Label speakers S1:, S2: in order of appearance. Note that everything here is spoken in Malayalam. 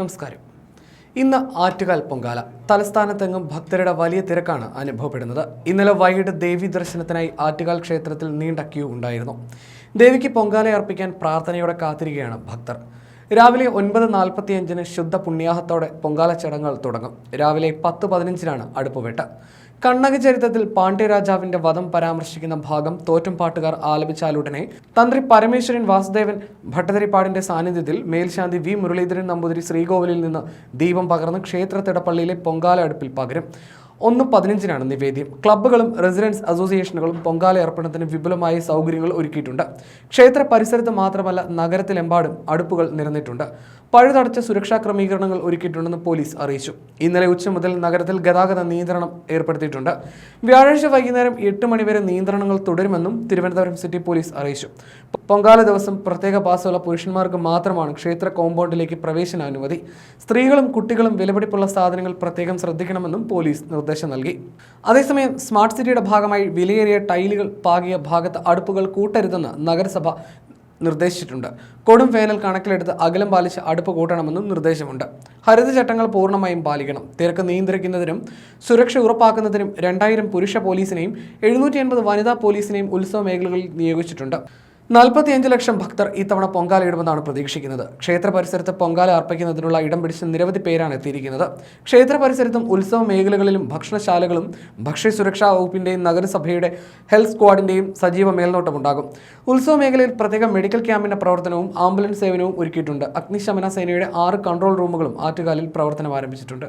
S1: നമസ്കാരം. ഇന്ന് ആറ്റുകാൽ പൊങ്കാല. തലസ്ഥാനത്തെങ്ങും ഭക്തരുടെ വലിയ തിരക്കാണ് അനുഭവപ്പെടുന്നത്. ഇന്നലെ വൈകിട്ട് ദേവി ദർശനത്തിനായി ആറ്റുകാൽ ക്ഷേത്രത്തിൽ നീണ്ട ക്യൂ ഉണ്ടായിരുന്നു. ദേവിക്ക് പൊങ്കാല അർപ്പിക്കാൻ പ്രാർത്ഥനയോടെ കാത്തിരിക്കുകയാണ് ഭക്തർ. രാവിലെ ഒൻപത് നാൽപ്പത്തിയഞ്ചിന് ശുദ്ധ പുണ്യാഹത്തോടെ പൊങ്കാല ചടങ്ങുകൾ തുടങ്ങും. രാവിലെ പത്ത് പതിനഞ്ചിനാണ് അടുപ്പുവെട്ട്. കണ്ണക ചരിത്രത്തിൽ പാണ്ഡ്യരാജാവിന്റെ വധം പരാമർശിക്കുന്ന ഭാഗം തോറ്റം പാട്ടുകാർ ആലപിച്ചാലുടനെ തന്ത്രി പരമേശ്വരൻ വാസുദേവൻ ഭട്ടതിരിപ്പാടിന്റെ സാന്നിധ്യത്തിൽ മേൽശാന്തി വി മുരളീധരൻ നമ്പൂതിരി ശ്രീകോവിലിൽ നിന്ന് ദീപം പകർന്ന് ക്ഷേത്രത്തിടപ്പള്ളിയിലെ പൊങ്കാല അടുപ്പിൽ പകരും. ഒന്ന് പതിനഞ്ചിനാണ് നിവേദ്യം. ക്ലബ്ബുകളും റെസിഡൻസ് അസോസിയേഷനുകളും പൊങ്കാല അർപ്പണത്തിന് വിപുലമായ സൗകര്യങ്ങൾ ഒരുക്കിയിട്ടുണ്ട്. ക്ഷേത്ര പരിസരത്ത് മാത്രമല്ല നഗരത്തിലെമ്പാടും അടുപ്പുകൾ നിരന്നിട്ടുണ്ട്. പഴുതടച്ച സുരക്ഷാ ക്രമീകരണങ്ങൾ ഒരുക്കിയിട്ടുണ്ടെന്ന് പോലീസ് അറിയിച്ചു. ഇന്നലെ ഉച്ച മുതൽ നഗരത്തിൽ ഗതാഗത നിയന്ത്രണം ഏർപ്പെടുത്തിയിട്ടുണ്ട്. വ്യാഴാഴ്ച വൈകുന്നേരം എട്ട് മണിവരെ നിയന്ത്രണങ്ങൾ തുടരുമെന്നും തിരുവനന്തപുരം സിറ്റി പോലീസ് അറിയിച്ചു. പൊങ്കാല ദിവസം പ്രത്യേക പാസുള്ള പുരുഷന്മാർക്ക് മാത്രമാണ് ക്ഷേത്ര കോമ്പൗണ്ടിലേക്ക് പ്രവേശനാനുമതി. സ്ത്രീകളും കുട്ടികളും വിലപിടിപ്പുള്ള സാധനങ്ങൾ പ്രത്യേകം ശ്രദ്ധിക്കണമെന്നും പോലീസ് നിർദ്ദേശം നൽകി. അതേസമയം സ്മാർട്ട് സിറ്റിയുടെ ഭാഗമായി വിലയേറിയ ടൈലുകൾ പാകിയ ഭാഗത്ത് അടുപ്പുകൾ കൂട്ടരുതെന്ന് നഗരസഭ നിർദ്ദേശിച്ചിട്ടുണ്ട്. കൊടും വേനൽ കണക്കിലെടുത്ത് അകലം പാലിച്ച് അടുപ്പ് കൂട്ടണമെന്നും നിർദ്ദേശമുണ്ട്. ഹരിതചട്ടങ്ങൾ പൂർണമായും പാലിക്കണം. തിരക്ക് നിയന്ത്രിക്കുന്നതിനും സുരക്ഷ ഉറപ്പാക്കുന്നതിനും രണ്ടായിരം പുരുഷ പോലീസിനെയും എഴുന്നൂറ്റി വനിതാ പോലീസിനെയും ഉത്സവ മേഖലകളിൽ നിയോഗിച്ചിട്ടുണ്ട്. നാൽപ്പത്തിയഞ്ച് ലക്ഷം ഭക്തർ ഇത്തവണ പൊങ്കാലയിടുമെന്നാണ് പ്രതീക്ഷിക്കുന്നത്. ക്ഷേത്ര പരിസരത്ത് പൊങ്കാല അർപ്പിക്കുന്നതിനുള്ള ഇടം പിടിച്ച നിരവധി പേരാണ് എത്തിയിരിക്കുന്നത്. ക്ഷേത്ര പരിസരത്തും ഉത്സവ മേഖലകളിലും ഭക്ഷണശാലകളും ഭക്ഷ്യ സുരക്ഷാ വകുപ്പിന്റെയും നഗരസഭയുടെ ഹെൽത്ത് സ്ക്വാഡിന്റെയും സജീവ മേൽനോട്ടമുണ്ടാകും. ഉത്സവ മേഖലയിൽ പ്രത്യേക മെഡിക്കൽ ക്യാമ്പിന്റെ പ്രവർത്തനവും ആംബുലൻസ് സേവനവും ഒരുക്കിയിട്ടുണ്ട്. അഗ്നിശമന സേനയുടെ ആറ് കൺട്രോൾ റൂമുകളും ആറ്റുകാലിൽ പ്രവർത്തനം ആരംഭിച്ചിട്ടുണ്ട്